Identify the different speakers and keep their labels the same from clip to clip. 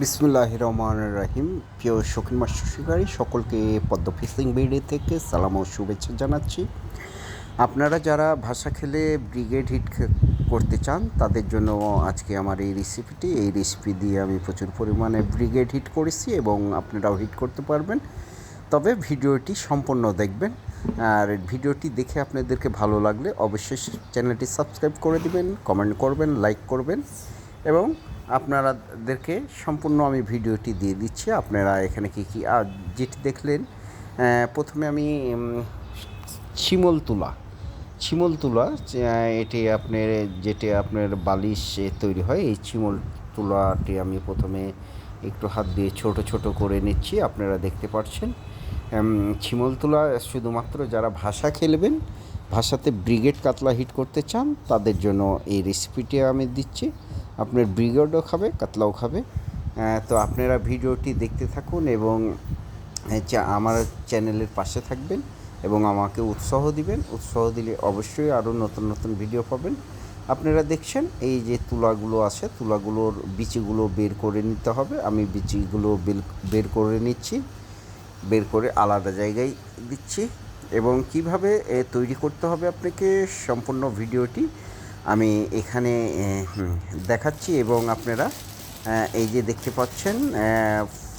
Speaker 1: বিসমুল্লাহ রহমান রাহিম। প্রিয় শৌখিন মাস সকলকে পদ্ম ফিসিং বিডি থেকে সালাম ও শুভেচ্ছা জানাচ্ছি। আপনারা যারা ভাষা খেলে ব্রিগেড হিট করতে চান, তাদের জন্য আজকে আমার এই রেসিপিটি। এই রেসিপি দিয়ে আমি প্রচুর পরিমাণে ব্রিগেড হিট করেছি এবং আপনারাও হিট করতে পারবেন। তবে ভিডিওটি সম্পূর্ণ দেখবেন। আর ভিডিওটি দেখে আপনাদেরকে ভালো লাগলে অবশ্যই চ্যানেলটি সাবস্ক্রাইব করে দিবেন, কমেন্ট করবেন, লাইক করবেন। এবং আপনারাদেরকে সম্পূর্ণ আমি ভিডিওটি দিয়ে দিচ্ছি। আপনারা এখানে কি কি আর যেটি দেখলেন প্রথমে আমি শিমল তুলা। শিমল তুলা এটি আপনার, যেটি আপনার বালিশ তৈরি হয়, এই শিমল তুলাটি আমি প্রথমে একটু হাত দিয়ে ছোট ছোট করে নিচ্ছি। আপনারা দেখতে পাচ্ছেন শিমল তুলা শুধুমাত্র যারা ভাষা খেলবেন, ভাষাতে ব্রিগেড কাতলা হিট করতে চান, তাদের জন্য এই রেসিপিটি আমি দিচ্ছি। আপনার ব্রিগেডও খাবে, কাতলাও খাবে। তো আপনারা ভিডিওটি দেখতে থাকুন এবং আমার চ্যানেলের পাশে থাকবেন এবং আমাকে উৎসাহ দিবেন। উৎসাহ দিলে অবশ্যই আরও নতুন নতুন ভিডিও পাবেন। আপনারা দেখছেন, এই যে তুলাগুলো আছে, তুলাগুলোর বিচিগুলো বের করে নিতে হবে। আমি বিচিগুলো বের- করে নিচ্ছি, বের করে আলাদা জায়গায় দিচ্ছি। এবং কীভাবে তৈরি করতে হবে আপনাকে সম্পূর্ণ ভিডিওটি? আমি এখানে দেখাচ্ছি এবং আপনারা এই যে দেখতে পাচ্ছেন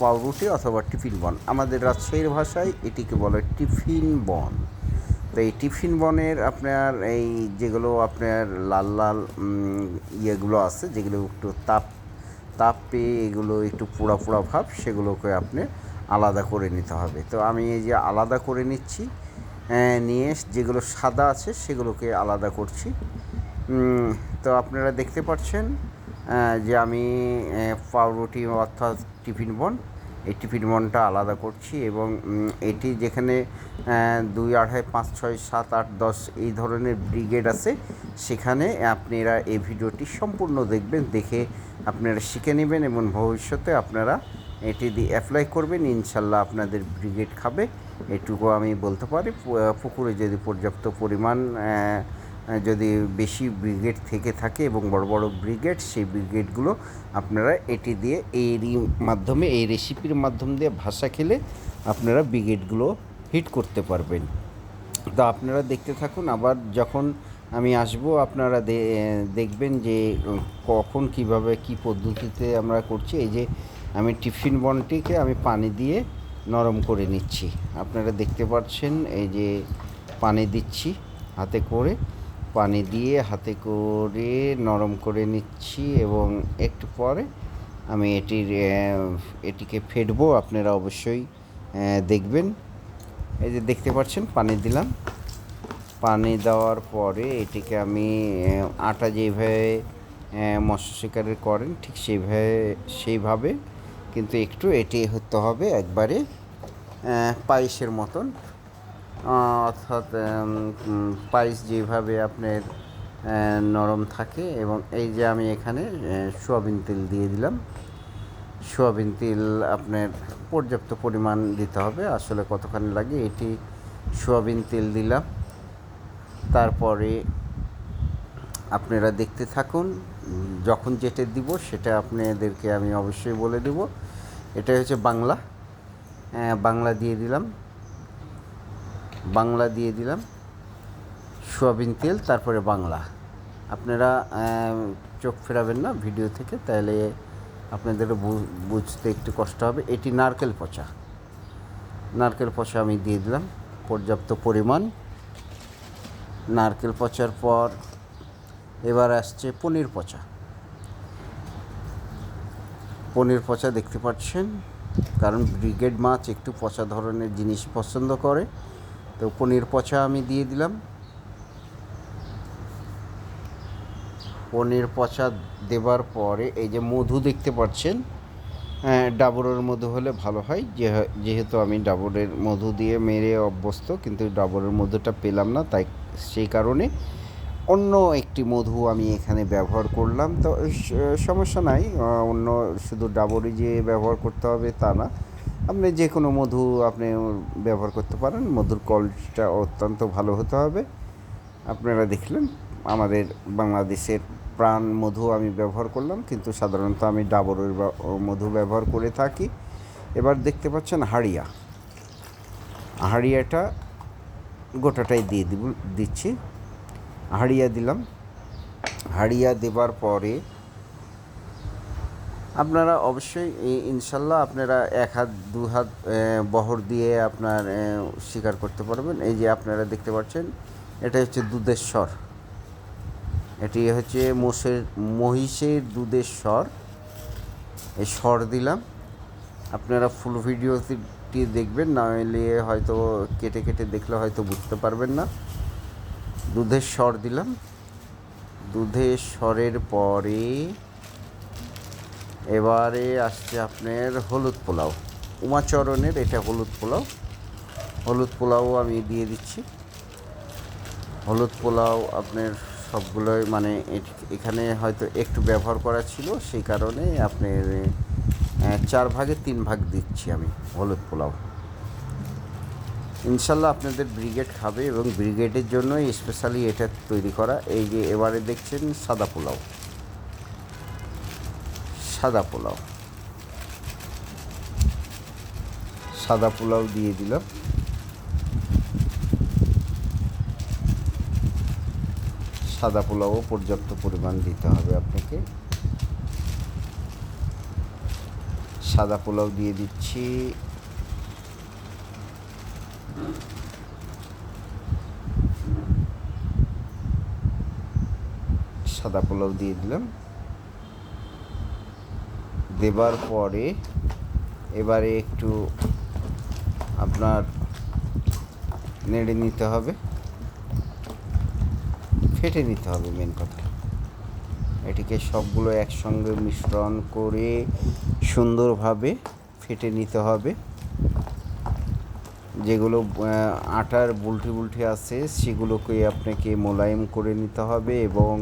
Speaker 1: পাউরুটি অথবা টিফিন বন। আমাদের রাজশাহীর ভাষায় এটিকে বলে টিফিন বন। তো এই টিফিন বনের আপনার এই যেগুলো আপনার লাল লাল ইয়েগুলো আছে, যেগুলো একটু তাপ তাপ পেয়ে এগুলো একটু পোড়া পোড়া ভাব, সেগুলোকে আপনি আলাদা করে নিতে হবে। তো আমি এই যে আলাদা করে নিচ্ছি নিয়ে যেগুলো সাদা আছে সেগুলোকে আলাদা করছি। তো আপনারা দেখতে পাচ্ছেন যে আমি পাউরুটি অর্থাৎ টিফিন বন, এই টিফিন বনটা আলাদা করছি এবং এটি যেখানে দুই আড়াই, পাঁচ, ছয়, সাত, আট, দশ এই ধরনের ব্রিগেড আছে, সেখানে আপনারা এই ভিডিওটি সম্পূর্ণ দেখবেন, দেখে আপনারা শিখে নেবেন এবং ভবিষ্যতে আপনারা এটি দিয়ে অ্যাপ্লাই করবেন, ইনশাল্লাহ আপনাদের ব্রিগেড খাবে, এটুকু আমি বলতে পারি পুকুরে যদি পর্যাপ্ত পরিমাণ যদি বেশি ব্রিগেড থেকে থাকে এবং বড় বড় ব্রিগেড, সেই ব্রিগেডগুলো আপনারা এটি দিয়ে এরই মাধ্যমে, এই রেসিপির মাধ্যম দিয়ে ভাষা খেলে আপনারা ব্রিগেডগুলো হিট করতে পারবেন। তো আপনারা দেখতে থাকুন, আবার যখন আমি আসব, আপনারা দেখবেন যে কখন কীভাবে, কি পদ্ধতিতে আমরা করছি। এই যে, আমি টিফিন বনটিকে আমি পানি দিয়ে নরম করে নিচ্ছি। আপনারা দেখতে পাচ্ছেন, এই যে, পানি দিচ্ছি হাতে করে। পানি দিয়ে হাতে করে নরম করে নিচ্ছি এবং একটু পরে আমি এটির এটিকে ফেটবো। আপনারা অবশ্যই দেখবেন। এই যে দেখতে পাচ্ছেন, পানি দিলাম। পানি দেওয়ার পরে এটিকে আমি আটা যেভাবে মৎস্য শিকারের করেন ঠিক সেইভাবে সেইভাবে কিন্তু একটু এটি হতে হবে একবারে পায়েসের মতন। অর্থাৎ পায়েস যেভাবে আপনার নরম থাকে এবং এই যে আমি এখানে সোয়াবিন তেল দিয়ে দিলাম। সোয়াবিন তেল আপনার পর্যাপ্ত পরিমাণ দিতে হবে। আসলে কতখানি লাগে এটি সোয়াবিন তেল দিলাম। তারপরে আপনারা দেখতে থাকুন, যখন যেটা দিব সেটা আপনাদেরকে আমি অবশ্যই বলে দেব। এটা হচ্ছে বাংলা। বাংলা দিয়ে দিলাম। বাংলা দিয়ে দিলাম। সোয়াবিন তেল, তারপরে বাংলা। আপনারা চোখ ফেরাবেন না ভিডিও থেকে, তাহলে আপনাদের বুঝতে একটু কষ্ট হবে। এটি নারকেল পচা। নারকেল পচা আমি দিয়ে দিলাম। পর্যাপ্ত পরিমাণ। নারকেল পচার পর এবার আসছে পনির পচা। পনির পচা দেখতে পাচ্ছেন, কারণ ব্রিগেড মাছ একটু পচা ধরনের জিনিস পছন্দ করে। তো পনির পচা আমি দিয়ে দিলাম। পনির পচা দেবার পরে এই যে মধু দেখতে পাচ্ছেন হ্যাঁ, ডাবরের মধু হলে ভালো হয়। যেহেতু আমি ডাবরের মধু দিয়ে মেরে অভ্যস্ত কিন্তু ডাবরের মধুটা পেলাম না তাই সেই কারণে অন্য একটি মধু আমি এখানে ব্যবহার করলাম। তো সমস্যা নাই অন্য শুধু ডাবরই যে ব্যবহার করতে হবে তা না। আপনি যে কোনো মধু আপনি ব্যবহার করতে পারেন। মধুর কোয়ালিটিটা অত্যন্ত ভালো হতে হবে। আপনারা দেখলেন, আমাদের বাংলাদেশের প্রাণ মধু আমি ব্যবহার করলাম, কিন্তু সাধারণত আমি ডাবরের মধু ব্যবহার করে থাকি। এবার দেখতে পাচ্ছেন হাড়িয়া। হাড়িয়াটা গোটাটাই দিয়ে দিব, দিচ্ছি। হাড়িয়া দিলাম। হাড়িয়া দেবার পরে আপনারা অবশ্যই ইনশাল্লাহ আপনারা এক হাত, দু হাত বহর দিয়ে আপনার শিকার করতে পারবেন। এই যে আপনারা দেখতে পাচ্ছেন, এটা হচ্ছে দুধের স্বর এটি হচ্ছে মোষের, মহিষের দুধের স্বর। এই স্বর দিলাম। আপনারা ফুল ভিডিওটি দেখবেন নইলে হয়তো কেটে কেটে দেখলে হয়তো বুঝতে পারবেন না। দুধের স্বর দিলাম। দুধের স্বরের পরে এবারে আসছে আপনার হলুদ পোলাও। উমাচরণের এটা হলুদ পোলাও। হলুদ পোলাও আমি দিয়ে দিচ্ছি। হলুদ পোলাও আপনার সবগুলোই মানে এখানে হয়তো একটু ব্যবহার করা ছিল, সেই কারণে আপনার চার ভাগে তিন ভাগ দিচ্ছি আমি হলুদ পোলাও। ইনশাল্লাহ আপনাদের ব্রিগেড খাবে এবং ব্রিগেডের জন্যই স্পেশালি এটা তৈরি করা। এই যে এবারে দেখছেন সাদা পোলাও। সাদা পোলাও। সাদা পোলাও দিয়ে দিলাম। সাদা পোলাও পর্যাপ্ত পরিমাণ দিতে হবে আপনাকে। সাদা পোলাও দিয়ে দিচ্ছি। সাদা পোলাও দিয়ে দিলাম। দেবার পরে এবারে একটু আপনার নেড়ে নিতে হবে। ফেটে নিতে হবে মেন কথা এটিকে সবগুলো একসঙ্গে মিশ্রণ করে সুন্দরভাবে ফেটে নিতে হবে। যেগুলো আটার বুলটি বুলটি আছে, সেগুলোকে আপনাকে মোলায়েম করে নিতে হবে এবং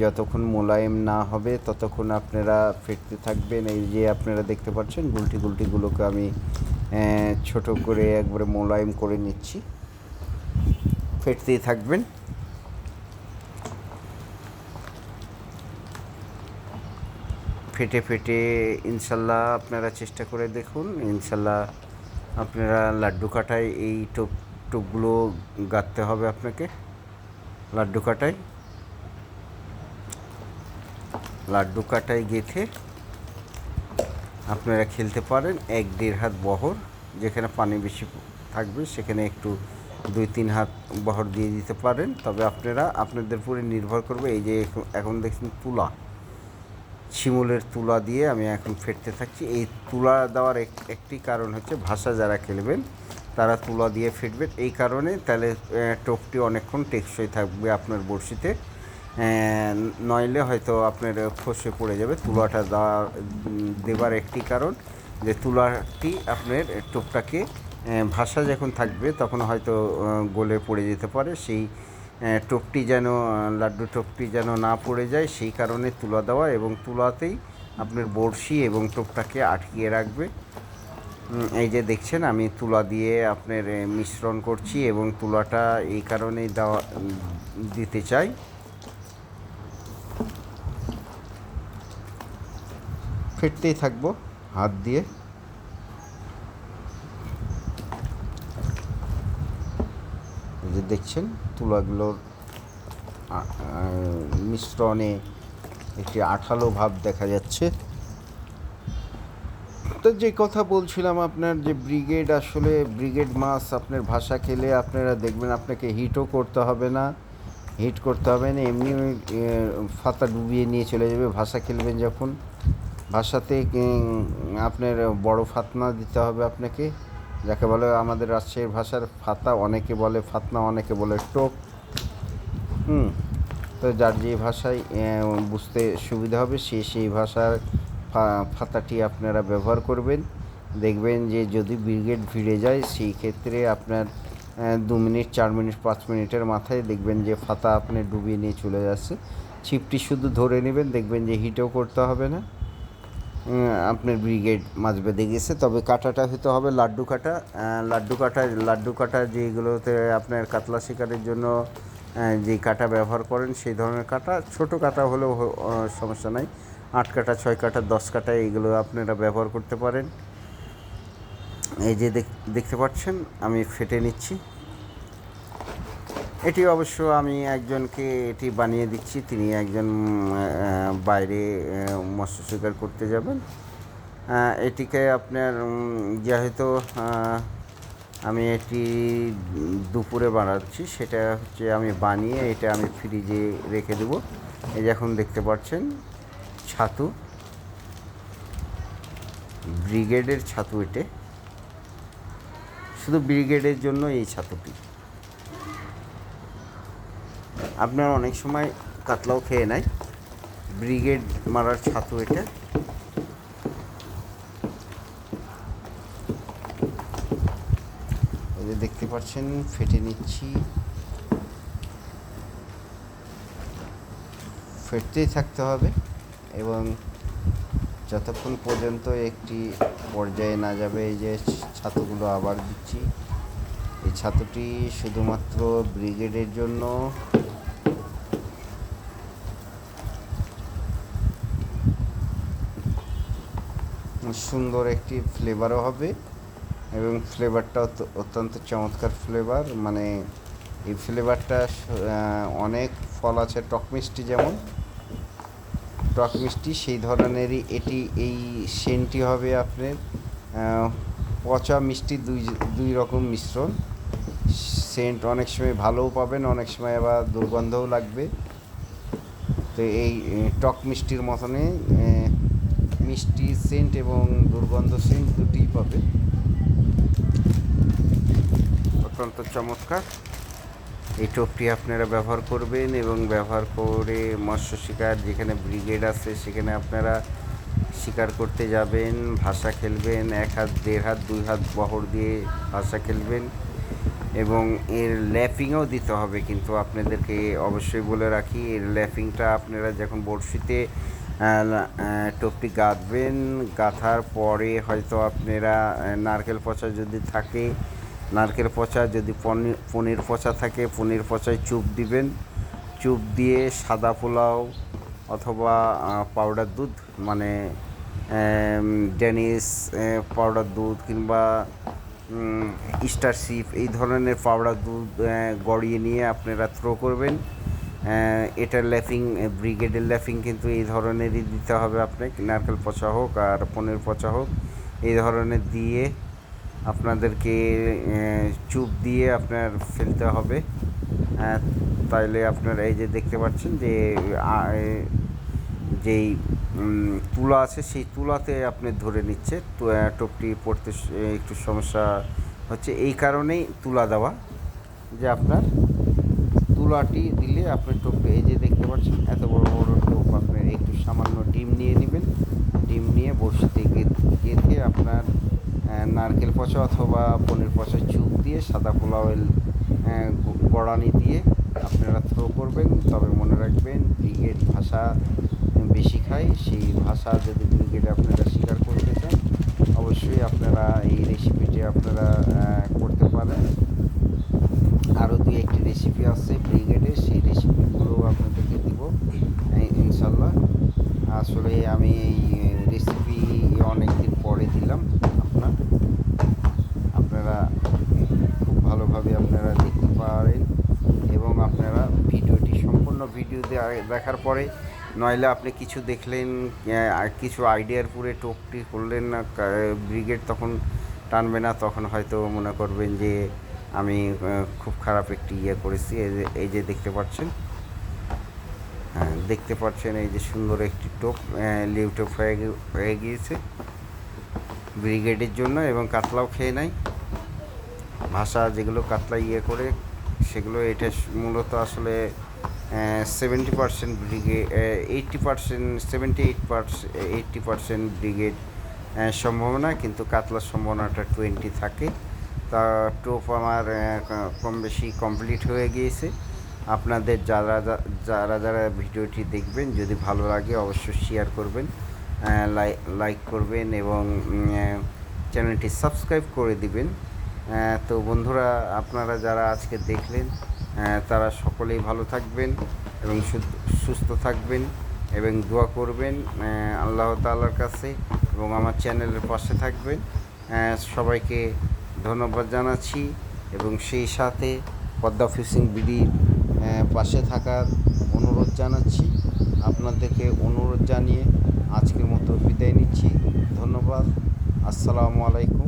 Speaker 1: যতক্ষণ মোলায়েম না হবে, ততক্ষণ আপনারা ফেটতে থাকবেন। এই যে আপনারা দেখতে পাচ্ছেন, গুলটি গুলটিগুলোকে আমি ছোট করে একবারে মোলায়েম করে নিচ্ছি। ফেটতেই থাকবেন। ফেটে ফেটে ইনশাল্লাহ আপনারা চেষ্টা করে দেখুন। ইনশাল্লাহ আপনারা লাড্ডু কাটায় এই টোপ, টোপগুলো গাঁথতে হবে আপনাকে। লাড্ডু কাটায়। লাড্ডু কাটায় গেঁথে আপনারা খেলতে পারেন। এক দেড় হাত বহর, যেখানে পানি বেশি থাকবে, সেখানে একটু দুই তিন হাত বহর দিয়ে দিতে পারেন। তবে আপনারা, আপনাদের উপরে নির্ভর করবে এই যে এখন- দেখছেন তুলা। শিমুলের তুলা দিয়ে আমি এখন ফেটতে থাকছি। এই তুলা দেওয়ার এক- একটি কারণ হচ্ছে ভাষা যারা খেলবেন, তারা তুলা দিয়ে ফেটবেন এই কারণে তাহলে টোপটি অনেকক্ষণ টেকসই থাকবে আপনার বড়শিতে। নইলে হয়তো আপনার ফসে পড়ে যাবে। তুলাটা দেওয়া দেবার একটি কারণ যে তুলাটি আপনার টোপটাকে ভাষা যখন থাকবে তখন হয়তো গলে পড়ে যেতে পারে। সেই টোপটি যেন, লাড্ডু টোপটি যেন না পড়ে যায়, সেই কারণে তুলা দেওয়া এবং তুলাতেই আপনার বড়শি এবং টোপটাকে আটকিয়ে রাখবে। এই যে দেখছেন, আমি তুলা দিয়ে আপনার মিশ্রণ করছি এবং তুলাটা এই কারণেই দেওয়া, দিতে চাই। ফেটতেই থাকব, হাত দিয়ে। যে দেখছেন, তুলাগুলোর মিশ্রণে একটি আঠালো ভাব দেখা যাচ্ছে। তো যে কথা বলছিলাম আপনার যে ব্রিগেড, আসলে ব্রিগেড মাছ আপনার ভাষা খেলে আপনারা দেখবেন আপনাকে হিটও করতে হবে না, হিট করতে হবে না, এমনি ফাতা ডুবিয়ে নিয়ে চলে যাবে, ভাষা খেলবেন যখন। ভাষাতে আপনার বড় ফাতনা দিতে হবে আপনাকে? যাকে বলে আমাদের রাজশাহীর ভাষার ফাতা অনেকে বলে, ফাতনা অনেকে বলে টোপ হুম, তো যার যে ভাষায় বুঝতে সুবিধা হবে, সে সেই ভাষার ফাতাটি আপনারা ব্যবহার করবেন। দেখবেন যে যদি ব্রিগেড ভিড়ে যায়, সেই ক্ষেত্রে আপনার দু মিনিট, চার মিনিট, পাঁচ মিনিটের মাথায় দেখবেন যে ফাতা আপনি ডুবিয়ে নিয়ে চলে যাচ্ছে। ছিপটি শুধু ধরে নেবেন, দেখবেন যে হিটও করতে হবে না। আপনার ব্রিগেড মাছ বেঁধে গেছে। তবে কাটাটা হতে হবে লাড্ডু কাটা। লাড্ডু কাটা লাড্ডু কাটা যেগুলোতে আপনার কাতলা শিকারের জন্য যে কাটা ব্যবহার করেন, সেই ধরনের কাটা। ছোট কাটা হলেও সমস্যা নাই। আট কাটা, ছয় কাটা, দশ কাটা এইগুলো আপনারা ব্যবহার করতে পারেন। এই যে দেখ- দেখতে পাচ্ছেন, আমি ফেটে নিচ্ছি। এটি অবশ্য আমি একজনকে এটি বানিয়ে দিচ্ছি। তিনি একজন বাইরে মৎস্য শিকার করতে যাবেন। এটিকে আপনার যেহেতু আমি এটি দুপুরে বানাচ্ছি, সেটা হচ্ছে আমি বানিয়ে এটা আমি ফ্রিজে রেখে দেবো। এই যে এখন দেখতে পাচ্ছেন, ছাতু। ব্রিগেডের ছাতু এটে। শুধু ব্রিগেডের জন্য এই ছাতুটি। আপনার অনেক সময় কাতলাও খেয়ে নেয়। ব্রিগেড মারার ছাতু এটা। দেখতে পাচ্ছেন, ফেটে নিচ্ছি। ফেটতেই থাকতে হবে এবং যতক্ষণ পর্যন্ত একটি পর্যায়ে না যাবে, এই যে ছাতুগুলো আবার দিচ্ছি। এই ছাতুটি শুধুমাত্র ব্রিগেডের জন্য সুন্দর একটি ফ্লেভারও হবে এবং ফ্লেভারটা অত্যন্ত চমৎকার ফ্লেভার মানে এই ফ্লেভারটা অনেক ফল আছে টক মিষ্টি যেমন। টক মিষ্টি সেই ধরনেরই এটি এই সেন্টটি হবে আপনার পচা মিষ্টি দুই দুই রকম মিশ্রণ। সেন্ট অনেক সময় ভালোও পাবেন অনেক সময় আবার দুর্গন্ধও লাগবে। তো এই টক মিষ্টির মতনই আহ, মিষ্টি সেন্ট এবং দুর্গন্ধ সেন্ট দুটিই পাবে। অত্যন্ত চমৎকার। এই টোপটি আপনারা ব্যবহার করবেন এবং ব্যবহার করে মৎস্য শিকার যেখানে ব্রিগেড আছে সেখানে আপনারা শিকার করতে যাবেন, ভাষা খেলবেন, এক হাত, দেড় হাত, দুই হাত বহর দিয়ে ভাষা খেলবেন এবং এর ল্যাপিংও দিতে হবে। কিন্তু আপনাদেরকে অবশ্যই বলে রাখি, এর ল্যাপিংটা আপনারা যখন বড়শিতে টোপটি গাঁথবেন, গাঁথার পরে হয়তো আপনারা নারকেল পচা যদি থাকে, নারকেল পচা যদি পনির পনির পচা থাকে, পনির পচায় চুপ দিবেন। চুপ দিয়ে সাদা পোলাও অথবা পাউডার দুধ মানে ডেনিস পাউডার দুধ কিংবা স্টার সিপ, এই ধরনের পাউডার দুধ গড়িয়ে নিয়ে আপনারা থ্রো করবেন। এটার ল্যাফিং ব্রিগেডের ল্যাফিং কিন্তু এই ধরনেরই দিতে হবে আপনাকে। নারকেল পচা হোক আর পনির পচা হোক এই ধরনের দিয়ে আপনাদেরকে চুপ দিয়ে আপনার ফেলতে হবে। আহ, তাইলে আপনার এই যে দেখতে পাচ্ছেন যে যেই তুলা আছে সেই তুলাতে আপনি ধরে নিচ্ছে। টোপটি পড়তে একটু সমস্যা হচ্ছে। এই কারণেই তুলা দেওয়া যে আপনার তুলাটি দিলে আপনি টোপ এই যে দেখতে পাচ্ছেন। এত বড় বড় টোপ আপনার একটু সামান্য ডিম নিয়ে নেবেন। ডিম নিয়ে বসতে গেঁথে আপনার নারকেল পচা অথবা পনির পচা চুপ দিয়ে সাদা পোলাওয়েল গড়ানি দিয়ে আপনারা থ্রো করবেন। তবে মনে রাখবেন, ব্রিগেড ভাষা বেশি খায়। সেই ভাষা যদি ব্রিগেডে আপনারা স্বীকার করতে চান, অবশ্যই আপনারা এই রেসিপিটি আপনারা করতে পারেন। দুই একটি রেসিপি আছে ব্রিগেডের সেই রেসিপিগুলো আপনাদেরকে দিব। ইনশাল্লাহ আসলে আমি এই রেসিপি অনেক দিন পরে দিলাম আপনার। আপনারা খুব ভালোভাবে আপনারা দেখতে পারেন এবং আপনারা ভিডিওটি সম্পূর্ণ ভিডিও দেখার পরে নইলে আপনি কিছু দেখলেন কিছু আইডিয়ার পুরে টোপটি করলেন না ব্রিগেড তখন টানবে না, তখন হয়তো মনে করবেন যে আমি খুব খারাপ একটি ইয়ে করেছি। এই যে এই যে দেখতে পাচ্ছেন হ্যাঁ দেখতে পাচ্ছেন এই যে সুন্দর একটি টোপ লিউ টোপ হয়ে হয়ে গিয়েছে। ব্রিগেডের জন্য এবং কাতলাও খেয়ে নেয় ভাষা যেগুলো কাতলা ইয়ে করে, সেগুলো এটা মূলত আসলে seventy percent brigade eighty percent seventy eight percent eighty percent brigade সম্ভাবনা, কিন্তু কাতলার সম্ভাবনাটা টোয়েন্টি থাকে। তা টোপ আমার কম বেশি কমপ্লিট হয়ে গিয়েছে। আপনাদের যারা যারা যারা ভিডিওটি দেখবেন, যদি ভালো লাগে অবশ্যই শেয়ার করবেন লাইক করবেন এবং চ্যানেলটি সাবস্ক্রাইব করে দিবেন। তো বন্ধুরা, আপনারা যারা আজকে দেখলেন তারা সকলেই ভালো থাকবেন এবং সুস্থ থাকবেন এবং দোয়া করবেন আল্লাহ তাআলার কাছে এবং আমার চ্যানেলের পাশে থাকবেন। সবাইকে ধন্যবাদ জানাচ্ছি এবং সেই সাথে পদ্মা ফিশিং বিডির পাশে থাকার অনুরোধ জানাচ্ছি। আপনাদেরকে অনুরোধ জানিয়ে আজকের মতো বিদায় নিচ্ছি। ধন্যবাদ। আসসালামু আলাইকুম।